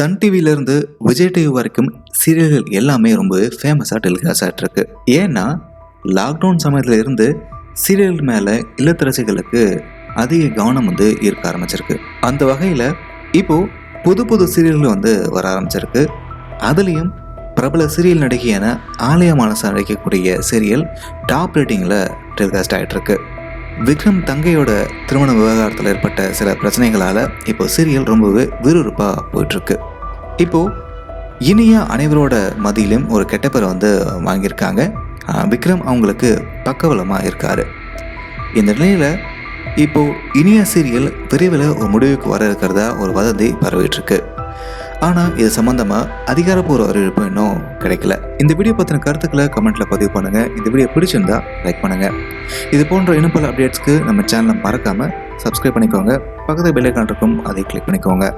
Sun டிவிலேருந்து Vijay TV வரைக்கும் சீரியல்கள் எல்லாமே ரொம்பவே ஃபேமஸாக டெலிகாஸ்ட் ஆகிட்டு ஏன்னா லாக்டவுன் சமயத்தில் இருந்து சீரியல் மேலே இல்லத்தரசிகளுக்கு அதிக கவனம் வந்து இருக்க ஆரம்பிச்சிருக்கு. அந்த வகையில் இப்போது புது புது சீரியல்கள் வந்து வர ஆரம்பிச்சிருக்கு. அதுலேயும் பிரபல சீரியல் நடிகையான ஆலய மானசா நடிக்கக்கூடிய சீரியல் டாப் ரேட்டிங்கில் டெலிகாஸ்ட் ஆகிட்டு விக்ரம் தங்கையோட திருமண விவகாரத்தில் ஏற்பட்ட சில பிரச்சனைகளால் இப்போ சீரியல் ரொம்பவே விறுவிறுப்பாக போயிட்டுருக்கு இப்போது இனிய அனைவரோட மதியிலும் ஒரு கெட்ட பேரை வந்து வாங்கியிருக்காங்க. விக்ரம் அவங்களுக்கு பக்கவலமாக இருக்கார். இந்த நிலையில் இப்போது இனிய சீரியல் விரைவில் ஒரு முடிவுக்கு வர இருக்கிறதா ஒரு வதந்தி பரவிட்டுருக்கு. ஆனால் இது சம்மந்தமாக அதிகாரப்பூர்வ அறிவிப்பு இன்னும் கிடைக்கல. இந்த வீடியோ பற்றின கருத்துக்களை கமெண்ட்டில் பதிவு பண்ணுங்கள் இந்த வீடியோ பிடிச்சிருந்தா லைக் பண்ணுங்கள் இது போன்ற இன்னும் பல அப்டேட்ஸ்க்கு நம்ம சேனலை மறக்காமல் சப்ஸ்கிரைப் பண்ணிக்கோங்க. பக்கத்தில் பெல்லைக்கான் இருக்கும் அதை கிளிக் பண்ணிக்கோங்க.